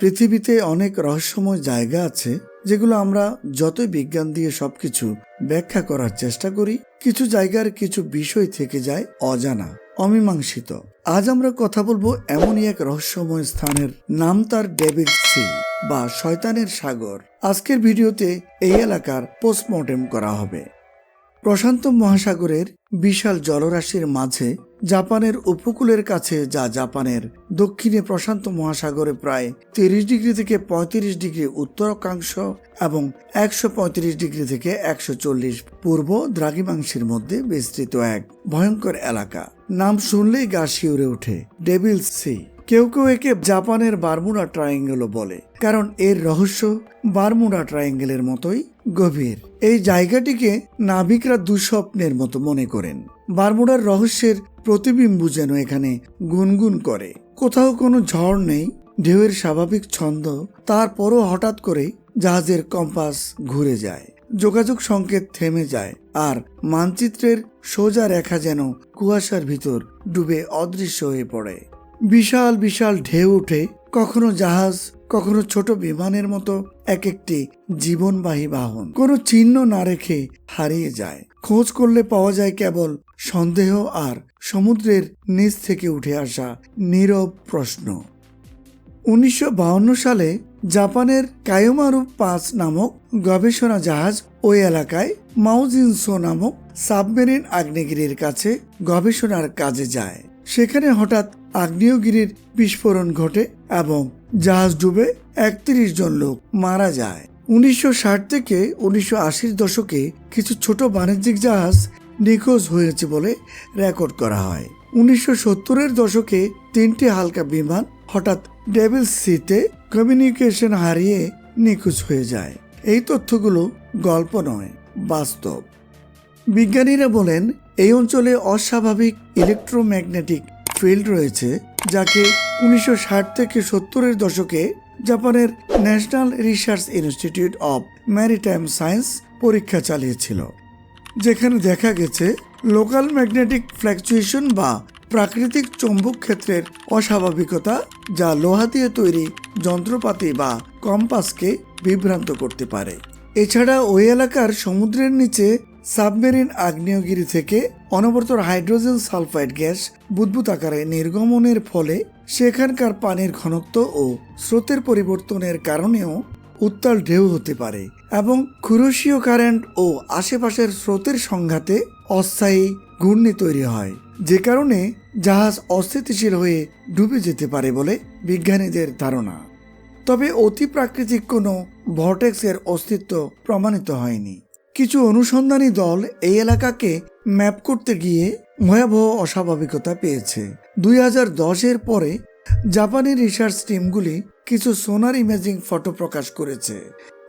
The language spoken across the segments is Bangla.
পৃথিবীতে অনেক রহস্যময় জায়গা আছে যেগুলো আমরা যতই বিজ্ঞান দিয়ে সবকিছু ব্যাখ্যা করার চেষ্টা করি, কিছু জায়গার কিছু বিষয় থেকে যায় অজানা, অমীমাংসিত। আজ আমরা কথা বলব এমনই এক রহস্যময় স্থানের নাম তার ডেভিড সি বা শয়তানের সাগর। আজকের ভিডিওতে এই এলাকার পোস্টমর্টেম করা হবে। প্রশান্ত মহাসাগরের বিশাল জলরাশির মাঝে জাপানের উপকূলের কাছে, যা জাপানের দক্ষিণে প্রশান্ত মহাসাগরে প্রায় তিরিশ ডিগ্রি থেকে পঁয়ত্রিশ ডিগ্রি উত্তর অক্ষাংশ এবং একশো পঁয়ত্রিশ ডিগ্রি থেকে একশো চল্লিশ পূর্ব দ্রাঘিমাংশের মধ্যে বিস্তৃত এক ভয়ঙ্কর এলাকা। নাম শুনলেই গা শিউরে ওঠে, ডেভিল সি। কেউ কেউ একে জাপানের বারমুডা ট্রায়াঙ্গেলও বলে, কারণ এর রহস্য বারমুডা ট্রায়াঙ্গেলের মতোই গভীর। এই জায়গাটিকে নাবিকরা দুঃস্বপ্নের মতো মনে করেন। বারমুডার রহস্যের প্রতিবিম্ব যেন এখানে গুনগুন করে। কোথাও কোনো ঝড় নেই, ঢেউয়ের স্বাভাবিক ছন্দ, তারপরও হঠাৎ করে জাহাজের কম্পাস ঘুরে যায়। যোগাযোগ সংকেত থেমে যায়, আর মানচিত্রের সোজা রেখা যেন কুয়াশার ভিতর ডুবে অদৃশ্য হয়ে পড়ে। বিশাল বিশাল ঢেউ ওঠে কখনো জাহাজ কখনো ছোট বিমানের মতো এক একটি জীবনবাহী বাহন। কোনো চিহ্ন না রেখে হারিয়ে যায়। খোঁজ করলে পাওয়া যায় কেবল সন্দেহ আর সমুদ্রের নিচ থেকে উঠে আসা নীরব প্রশ্ন। উনিশশো সালে জাপানের কায়োমারু পাঁচ নামক গবেষণা জাহাজ ওই এলাকায় মাউজিনসো নামক সাবমেরিন আগ্নেগিরির কাছে গবেষণার কাজে যায়। সেখানে হঠাৎ আগ্নেয়গিরির বিস্ফোরণ ঘটে এবং জাহাজ ডুবে একত্রিশ জন লোক মারা যায়। উনিশশো ষাট থেকে উনিশশো দশকে কিছু ছোট বাণিজ্যিক জাহাজ নিখোঁজ হয়েছে বলে রেকর্ড করা হয়। উনিশশো সত্তরের দশকে তিনটি হালকা বিমান হঠাৎ ডেভিল সিতে কমিউনিকেশন হারিয়ে নিখোঁজ হয়ে যায়। এই তথ্যগুলো গল্প নয়, বাস্তব। বিজ্ঞানীরা বলেন, এই অঞ্চলে অস্বাভাবিক ইলেকট্রোম্যাগনেটিক ফিল্ড রয়েছে, যাকে উনিশশো ষাট থেকে সত্তরের দশকে জাপানের national research institute of maritime science পরীক্ষা চালিয়েছিল, যেখানে দেখা গেছে লোকাল ম্যাগনেটিক ফ্ল্যাকচুয়েশন বা প্রাকৃতিক চৌম্বক ক্ষেত্রের অস্বাভাবিকতা যা লোহা দিয়ে তৈরি যন্ত্রপাতি বা কম্পাসকে বিভ্রান্ত করতে পারে। এছাড়া ওই এলাকার সমুদ্রের নিচে সাবমেরিন আগ্নেয়গিরি থেকে অনবরত হাইড্রোজেন সালফাইড গ্যাস বুদ্বুত আকারে নির্গমনের ফলে সেখানকার পানির ঘনত্ব ও স্রোতের পরিবর্তনের কারণেও উত্তাল ঢেউ হতে পারে এবং খুরসীয় কারেন্ট ও আশেপাশের স্রোতের সংঘাতে অস্থায়ী ঘূর্ণি তৈরি হয়, যে কারণে জাহাজ অস্থিতিশীল হয়ে ডুবে যেতে পারে বলে বিজ্ঞানীদের ধারণা। তবে অতি প্রাকৃতিক কোনো ভর্টেক্সের অস্তিত্ব প্রমাণিত হয়নি। কিছু অনুসন্ধানী দল এই এলাকাকে ম্যাপ করতে গিয়ে ভয়াবহ অস্বাভাবিকতা পেয়েছে। দুই হাজার দশের পরে জাপানি রিসার্চ টিমগুলি কিছু সোনার ইমেজিং ফটো প্রকাশ করেছে,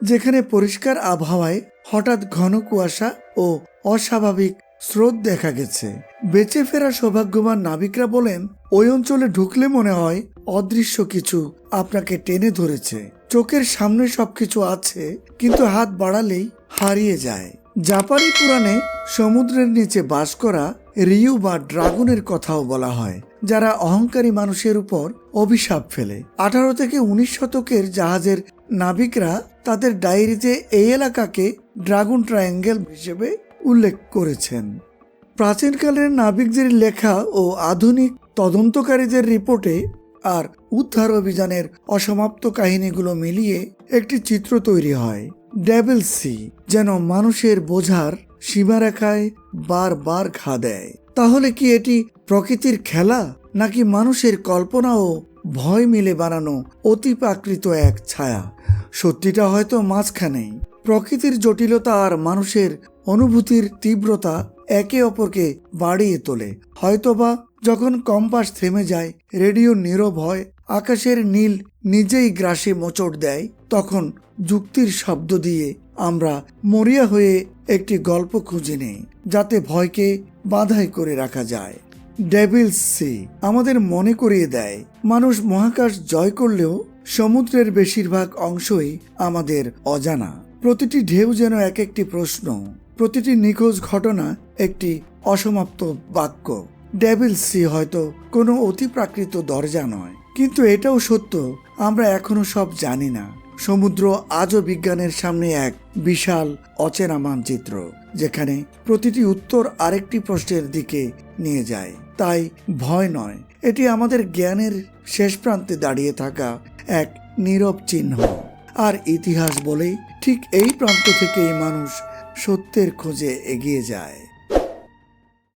যেখানে পরিষ্কার আবহাওয়ায় হঠাৎ ঘন কুয়াশা ও অস্বাভাবিক স্রোত দেখা গেছে। বেঁচে ফেরা সৌভাগ্যবান নাবিকরা বলেন, ওই অঞ্চলে ঢুকলে মনে হয় অদৃশ্য কিছু আপনাকে টেনে ধরেছে। চোখের সামনে সবকিছু আছে, কিন্তু হাত বাড়ালেই হারিয়ে যায়। জাপানি পুরাণে সমুদ্রের নিচে বাস করা রিউ বা ড্রাগনের কথাও বলা হয়, যারা অহংকারী মানুষের উপর অভিশাপ ফেলে। আঠারো থেকে উনিশ শতকের জাহাজের নাবিকরা তাদের ডায়েরিতে এই এলাকাকে ড্রাগন ট্রায়াঙ্গেল হিসেবে উল্লেখ করেছেন। প্রাচীনকালের নাবিকদের লেখা ও আধুনিক তদন্তকারীদের রিপোর্টে আর উদ্ধার অভিযানের অসমাপ্ত কাহিনীগুলো মিলিয়ে একটি চিত্র তৈরি হয়। ডেভিল সি যেন মানুষের বোঝার সীমারেখায় বারবার ঘা দেয়। তাহলে কি এটি প্রকৃতির খেলা, নাকি মানুষের কল্পনা ও ভয় মিলে বানানো অতিপ্রাকৃত এক ছায়া? সত্যিটা হয়তো মাঝখানেই। প্রকৃতির জটিলতা আর মানুষের অনুভূতির তীব্রতা একে অপরকে বাড়িয়ে তোলে। হয়তোবা যখন কম্পাস থেমে যায়, রেডিও নীরব হয় আকাশের নীল নিজেই গ্রাসে মোচড় দেয়, তখন যুক্তির শব্দ দিয়ে আমরা মরিয়া হয়ে একটি গল্প খুঁজে নেই, যাতে ভয়কে বাধাই করে রাখা যায়। ডেভিল সি আমাদের মনে করিয়ে দেয়, মানুষ মহাকাশ জয় করলেও সমুদ্রের বেশিরভাগ অংশই আমাদের অজানা। প্রতিটি ঢেউ যেন এক একটি প্রশ্ন, প্রতিটি নিখোঁজ ঘটনা একটি অসমাপ্ত বাক্য। ডেভিল সি হয়তো কোনো অতিপ্রাকৃত দরজা নয়। কিন্তু এটাও সত্য, আমরা এখনও সব জানি না। সমুদ্র আজও বিজ্ঞানের সামনে এক বিশাল অচেনা মানচিত্র, যেখানে প্রতিটি উত্তর আরেকটি প্রশ্নের দিকে নিয়ে যায়। তাই ভয় নয়, এটি আমাদের জ্ঞানের শেষ প্রান্তে দাঁড়িয়ে থাকা এক নীরব চিহ্ন। আর ইতিহাস বলেই ঠিক এই প্রান্ত থেকেই মানুষ সত্যের খোঁজে এগিয়ে যায়।